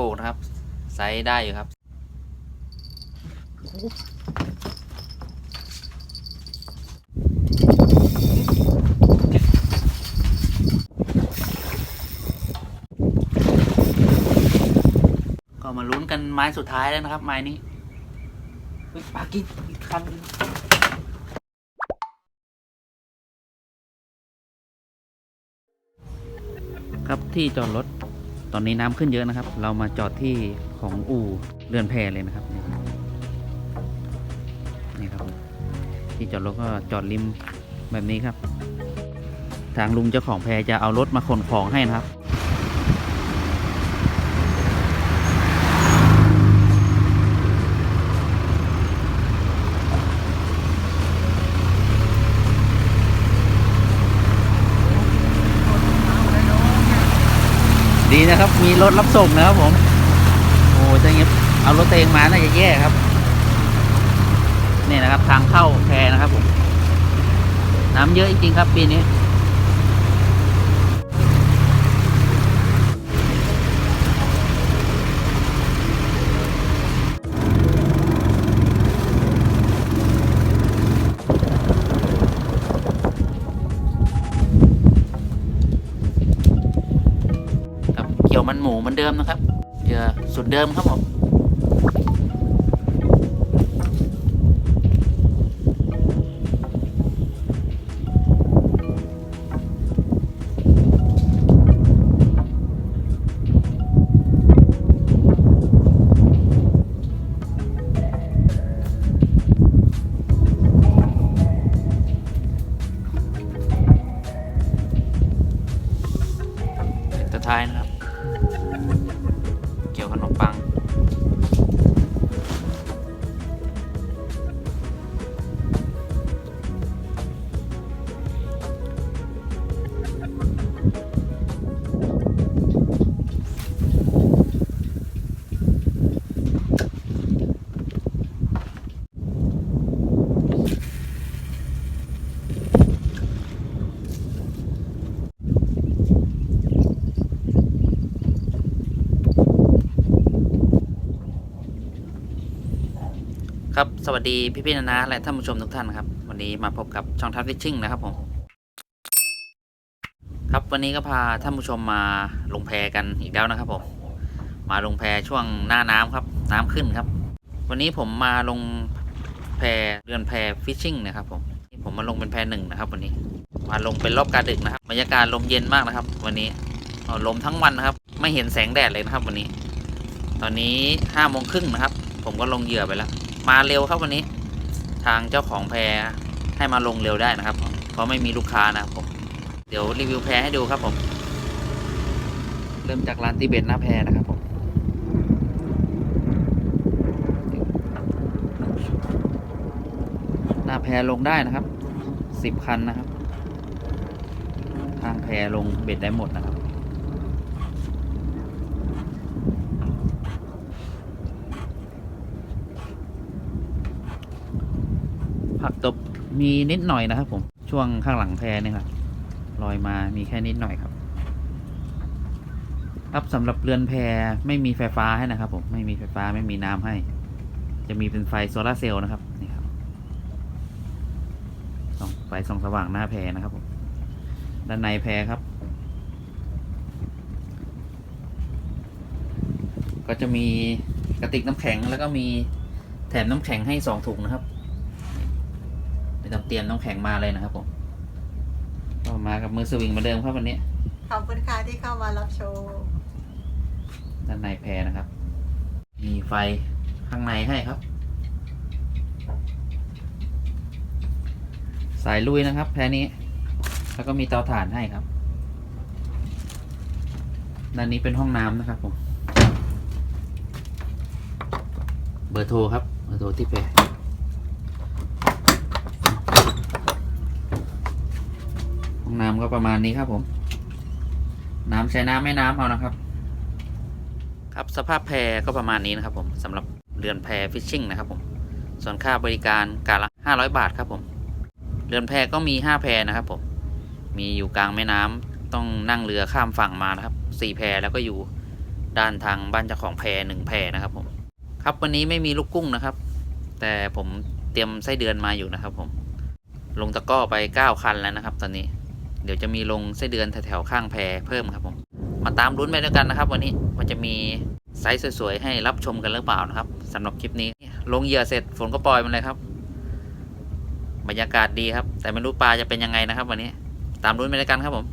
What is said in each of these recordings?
โกกนะครับไซส์ได้อยู่ครับก็มาลุ้นกันไม้สุดท้ายแล้วนะครับ ไม้นี้ปากินอีกคันหนึ่งครับที่จอดรถ ตอนนี้น้ำขึ้นเยอะนะครับ เรามาจอดที่ของอู่เรือนแพเลยนะครับนี่นี่ครับ ที่จอดรถก็จอดริมแบบนี้ครับ ทางลุงเจ้าของแพจะเอารถมาขนของให้นะครับ นะครับ มีรถรับส่งนะครับผม โอ้จะเงี้ยเอารถเตวเองมาน่าจะแย่ครับ นี่นะครับ ทางเข้าแพนะครับผม น้ำเยอะจริงๆครับปีนี้ เหมูเหมือนเดิมนะครับเหยื่อสุดเดิมครับผมท้ายนะครับ สวัสดีพี่พี่ๆนานาและท่านผู้ชมทุกท่านนครับ วันนี้มาพบกับช่องทัพฟิชชิ่งนะครับผมครับวันนี้ก็พาท่านผู้ชมมาลงแพกันอีกแล้วนะครับผมมาลงแพช่วงหน้าน้ำครับ น้ำขึ้นครับ วันนี้ผมมาลงแพเรือนแพฟิชชิ่งนะครับผมผมมาลงเป็นแพหนึ่งนะครับ วันนี้มาลงเป็นรอบกลารดึกนะครับบรรยากาศลมเย็นมากนะครับ วันนี้ลมทั้งวันนะครับ ไม่เห็นแสงแดดเลยนะครับ วันนี้ ตอนนี้ห้าโมงครึ่งนะครับ ผมก็ลงเหยื่อไปแล้ว มาเร็วครับวันนี้ ทางเจ้าของแพให้มาลงเร็วได้นะครับเพราะไม่มีลูกค้านะครับผมเดี๋ยวรีวิวแพให้ดูครับผม เริ่มจากร้านตีเบตหน้าแพนะครับผมหน้าแพลงได้นะครับสิบคันนะครับ ทางแพลงเบ็ดได้หมดนะครับ ผักตบมีนิดหน่อยนะครับ ผมช่วงข้างหลังแพนี่ครับลอยมามีแค่นิดหน่อยครับ ครับสำหรับเรือนแพไม่มีไฟฟ้าให้นะครับ ผมไม่มีไฟฟ้าไม่มีน้ำให้ จะมีเป็นไฟโซลาร์เซลล์นะครับนี่ครับส่องไฟส่องสว่างหน้าแพนะครับผมด้านในแพครับ ก็จะมีกระติกน้ำแข็งแล้วก็มีแถมน้ำแข็งให้สองถุงนะครับ ไม่ต้องเตรียมน้ำแข็งมาเลยนะครับผมก็มากับมือสวิงเหมาเดิมครับวันนี้ขอบคุณค่ะที่เข้ามารับชมด้านในแพรนะครับ มีไฟข้างในให้ครับ สายลุยนะครับ แพรนี้ แล้วก็มีเตาถ่านให้ครับด้านนี้เป็นห้องน้ำนะครับผม เบอร์โทรครับ เบอร์โทรที่แพรห้อง น้ำก็ประมาณนี้ครับผม น้ำใช้น้ำไม่น้ำเอานะครับ ครับสภาพแพก็ประมาณนี้นะครับผมสำหรับเรือนแพฟิชชิ่งนะครับผม ส่วนค่าบริการการละ500 บาทครับผม เรือนแพก็มี 5 แพนะครับผม มีอยู่กลางแม่น้ำต้องนั่งเรือข้ามฝั่งมานะครับ 4 แพแล้วก็อยู่ด้านทางบ้านเจ้าของแพหนึ่งแพนะครับผม ครับวันนี้ไม่มีลูกกุ้งนะครับ แต่ผมเตรียมไส้เดือนมาอยู่นะครับผม ลงตะก้อไปเก้าคันแล้วนะครับ ตอนนี้ เดี๋ยวจะมีลงไส้เดือนแถวๆข้างแพเพิ่มครับผม มาตามลุ้นไปด้วยกันนะครับ วันนี้มันจะมีไซส์สวยๆให้รับชมกันหรือเปล่านะครับสำหรับคลิปนี้ ลงเหยื่อเสร็จฝนก็ปล่อยมันเลยครับ บรรยากาศดีครับ แต่ไม่รู้ปลาจะเป็นยังไงนะครับ วันนี้ ตามลุ้นไปด้วยกันครับผม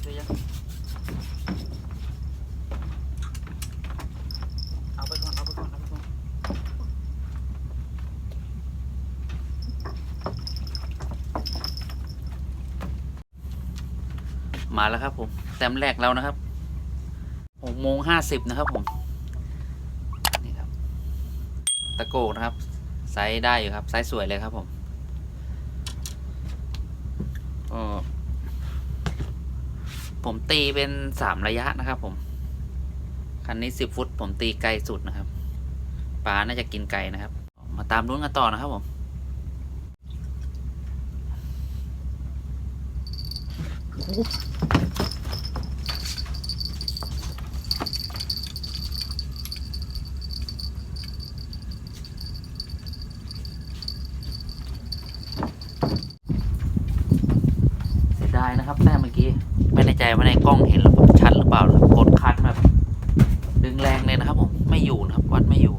เอาไปก่อน เอาไปก่อนเอาไปก่อนมาแล้วครับผมแต้มแรกแล้วนะครับหกโมงห้าสิบนะครับผม นี่ครับ ตะโกนะครับ ไซส์ได้อยู่ครับ ไซส์สวยเลยครับผมก็ผม ตีเป็นสามระยะนะครับ ผม คันนี้สิบฟุต ผมตีไกลสุดนะครับปลาน่าจะกินไกลนะครับ มาตามลุ้นกันต่อนะครับผมเสียดายนะครับแต้มเมื่อกี้ ไม่แน่ใจ ว่าในกล้องเห็นหรอเปล่านะครับกดคันแบบ ดึงแรงเลยนะครับผม ไม่อยู่นะครับ วัดไม่อยู่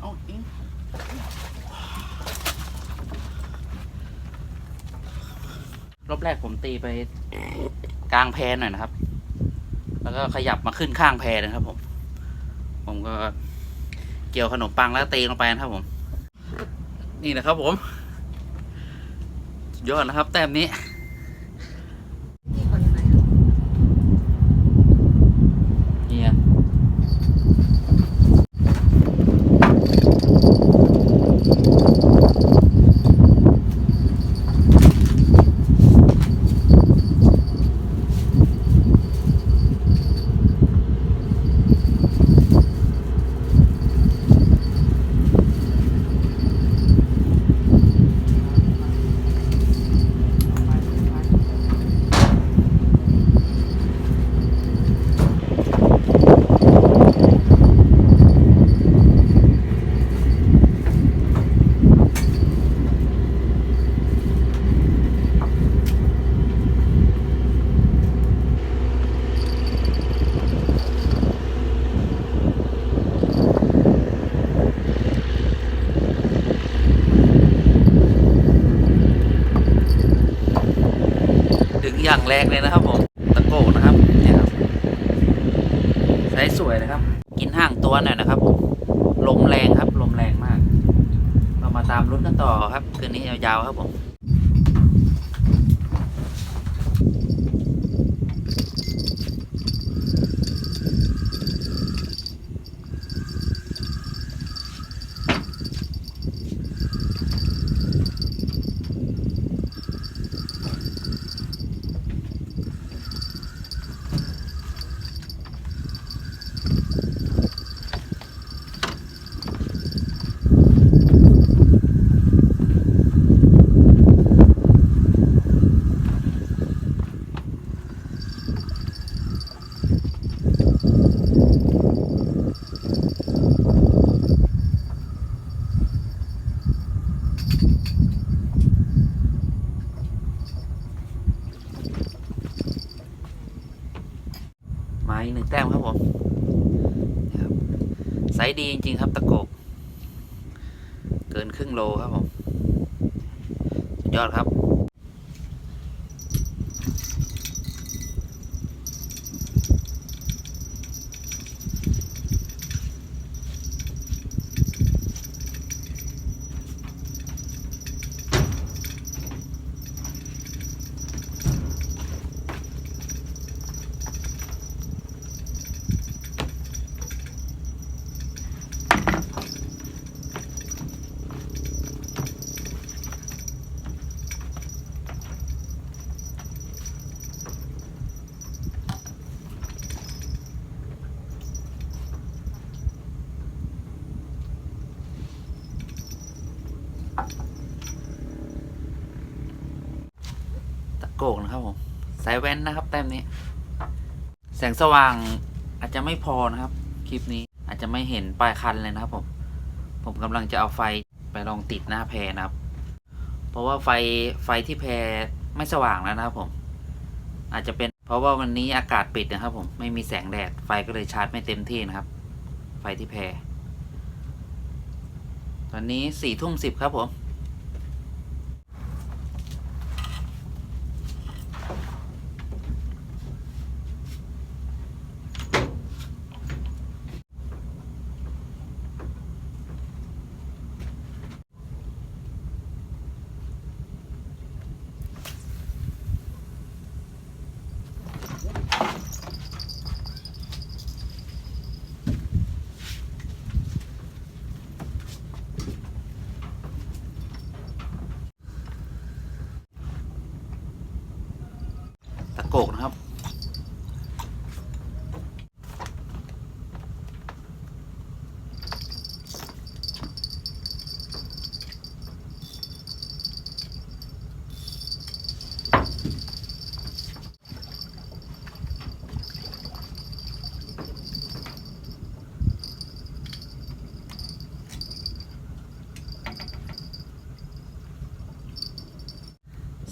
เอาอิง รอบแรกผมตีไปกลางแพหน่อยนะครับ แล้วก็ขยับมาขึ้นข้างแพนะครับ ผม ผมก็เกี่ยวขนมปังแล้วตีลงไปนะครับ ผม นี่นะครับผมยอดนะครับ แต้มนี้ อย่างแรงเลยนะครับผมตะโกนะครับเนี่ยครับไซส์สวยนะครับ กินห่างตัวหน่อยนะครับผมลมแรงครับลมแรงมาก เรามาตามรุ่นกันต่อครับ คืนนี้ยาวๆครับผม มาอีกหนึ่งแต้มครับผมนี่ครับไซ ส์ดีจริงๆครับตะโกบ เกินครึ่งโลครับผม สุดยอดครับ สายแว่นนะครับแต้มนี้ แสงสว่างอาจจะไม่พอนะครับ คลิปนี้อาจจะไม่เห็นปลายคันเลยนะครับผม ผมกำลังจะเอาไฟไปลองติดหน้าแพรนะครับ เพราะว่าไฟไฟที่แพรไม่สว่างแล้วนะครับผม อาจจะเป็นเพราะว่าวันนี้อากาศปิดนะครับ ผมไม่มีแสงแดดไฟก็เลยชาร์จไม่เต็มที่นะครับ ไฟที่แพรตอนนี้สี่ทุ่มสิบครับผม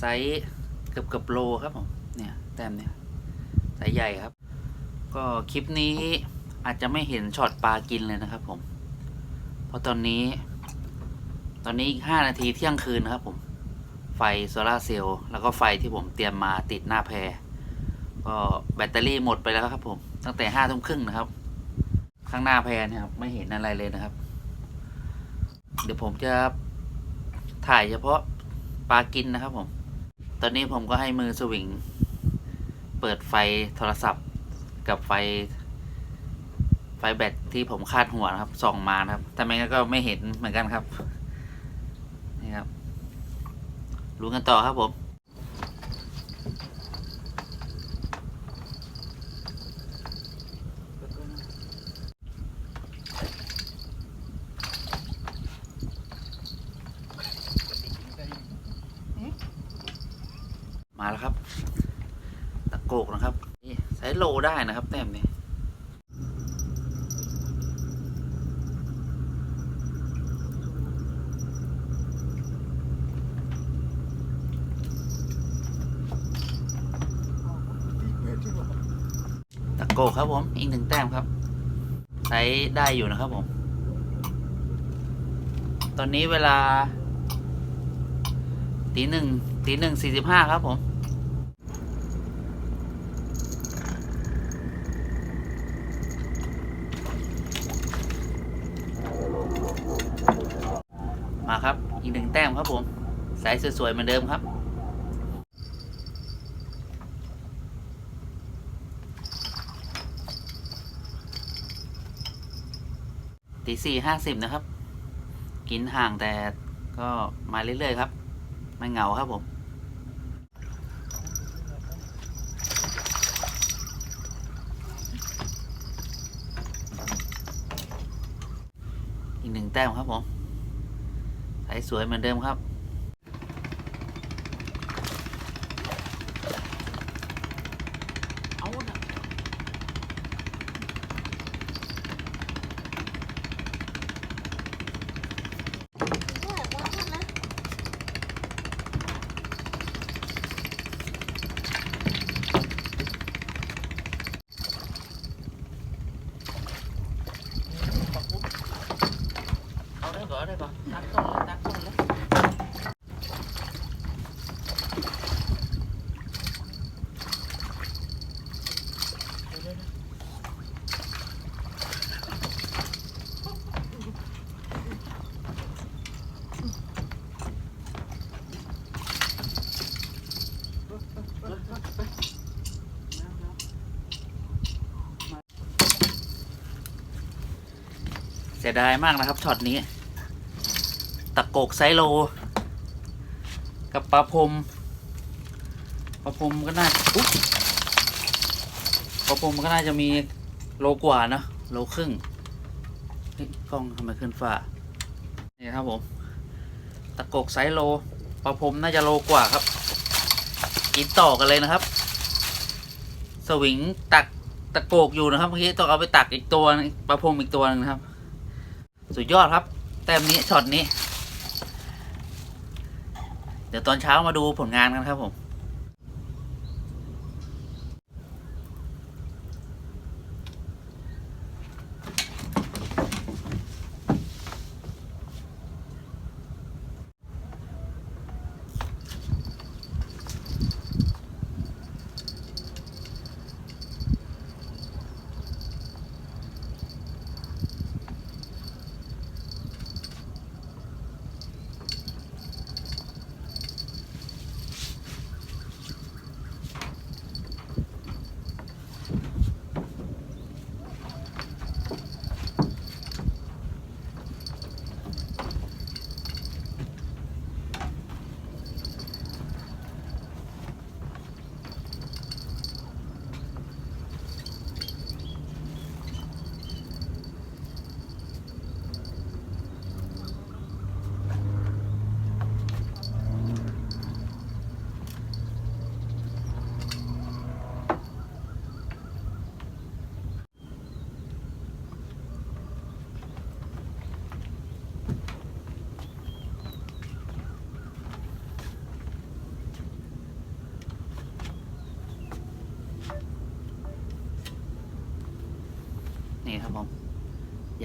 ไซส์เกือบเกือบโลครับผมเนี่ยแต้มเนี่ยไซส์ใหญ่ครับ ก็คลิปนี้อาจจะไม่เห็นช็อตปลากินเลยนะครับผม เพราะตอนนี้ ตอนนี้อีกห้านาทีเที่ยงคืนนะครับผมไฟโซลาเซลล์แล้วก็ไฟที่ผมเตรียมมาติดหน้าแพรก็แบตเตอรี่หมดไปแล้วครับผม ตั้งแต่ห้าทุ่มครึ่งนะครับ ข้างหน้าแพรเนี่ยครับไม่เห็นอะไรเลยนะครับ เดี๋ยวผมจะถ่ายเฉพาะปลากินนะครับผม ตอนนี้ผมก็ให้มือสวิง เปิดไฟโทรศัพท์กับไฟ ไฟแบตที่ผมคาดหัวนะครับส่องมานะครับทำไมก็ไม่เห็นเหมือนกันครับ นี่ครับรู้กันต่อครับผม กครับผม อีกหนึ่งแต้มครับ ใช้ได้อยู่นะครับผม ตอนนี้เวลา ตีหนึ่งตีหนึ่งสี่สิบห้าครับผมมาครับ อีกหนึ่งแต้มครับผม สายสวยๆเหมือนเดิมครับ ตีสี่ห้าสิบนะครับ กินห่างแต่ก็มาเรื่อยๆครับไม่เหงาครับผมอีกหนึ่งแต้มครับผมใสสวยเหมือนเดิมครับ สียดายมากนะครับช็อตนี้ ตะโกกไซโล กับปลาพรมปลาพรมก็น่าอุ๊ยปลาพรมก็น่าจะมีโลกว่านะโลครึ่งกล้องทำไมขึ้นฟ้านี่ครับผม ตะโกกไซโลปลาพรมน่าจะโลกว่าครับ กินต่อกันเลยนะครับ สวิงตักตะโกกอยู่นะครับเมื่อกี้ต้องเอาไปตักอีกตัวปลาพรมอีกตัวหนึงนะครับ สุดยอดครับ แต้มนี้ช็อตนี้ เดี๋ยวตอนเช้ามาดูผลงานกันครับผม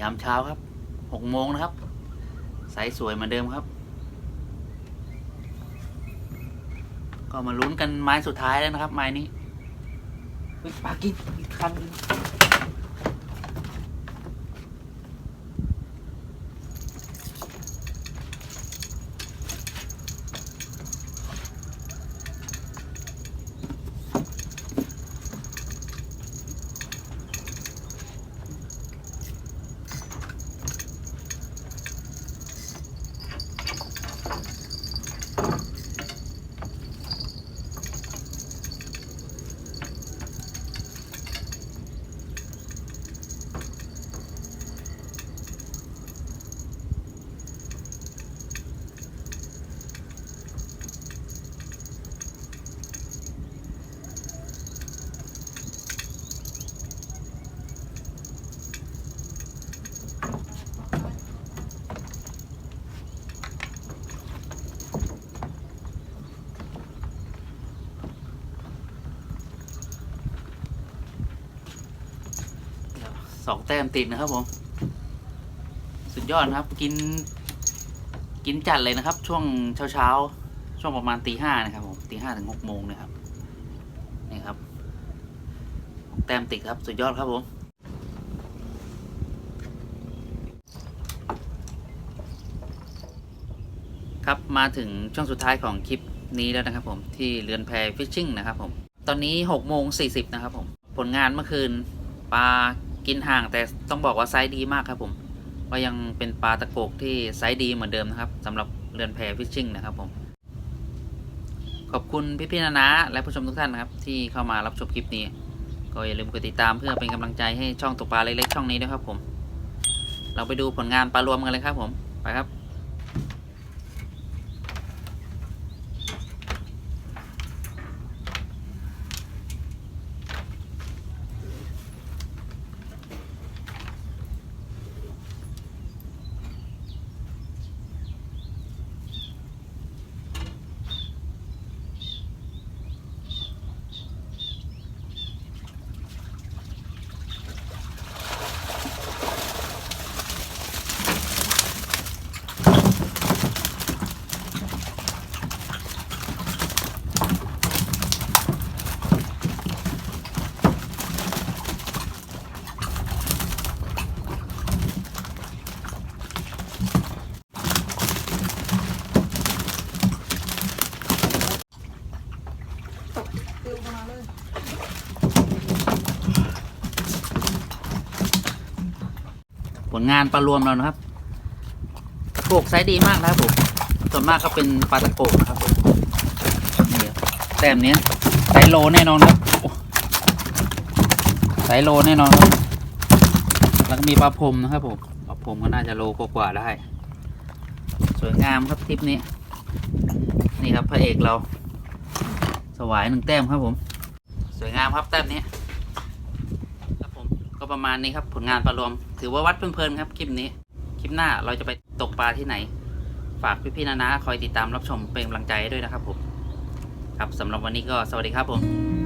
ยามเช้าครับหกโมงนะครับใสสวยเหมือนเดิมครับ ก็มาลุ้นกันไม้สุดท้ายแล้วนะครับ ไม้นี้ปากินอีกคัน สองแต้มติดนะครับผม สุดยอดนะครับกิน กินจัดเลยนะครับ ช่วงเช้าเช้าช่วงประมาณตีห้านะครับผมตีห้าถึงหกโมงนะครับนี่ครับแต้มติดครับสุดยอดครับผมครับมาถึงช่วงสุดท้ายของคลิปนี้แล้วนะครับผมที่เรือนแพฟิชชิ่งนะครับผม ตอนนี้6โมง40นะครับผม ผลงานเมื่อคืนปลา กินห่างแต่ต้องบอกว่าไซส์ดีมากครับผมก็ยังเป็นปลาตะโกกที่ไซส์ดีเหมือนเดิมนะครับสำหรับเรือนแพฟิชชิ่งนะครับผมขอบคุณพี่ๆนานาและผู้ชมทุกท่านนะครับ ที่เข้ามารับชมคลิปนี้ ก็อย่าลืมกดติดตามเพื่อเป็นกำลังใจให้ช่องตกปลาเล็กๆช่องนี้ด้วยครับผม เราไปดูผลงานปลารวมกันเลยครับผม ไปครับ งานปลารวมเรานะครับตะโกกไซส์ดีมากนะครับผมส่วนมากก็เป็นปลาตะโกกนะครับผมนี่แต้มเนี้ยไซโลแน่นอนครับไซโลแน่นอนครับแล้วก็มีปลาพรมนะครับผมปลาพรมก็น่าจะโลกว่าได้ สวยงามครับทริปนี้ นี่ครับพระเอกเรา สวายหนึ่งแต้มครับผม สวยงามครับแต้มนี้ ก็ประมาณนี้ครับ ผลงานปลารวม ถือว่าวัดเพลินๆครับคลิปนี้ คลิปหน้าเราจะไปตกปลาที่ไหน ฝากพี่ๆนานาคอยติดตามรับชมเป็นกำลังใจด้วยนะครับผม ครับสำหรับวันนี้ก็สวัสดีครับผม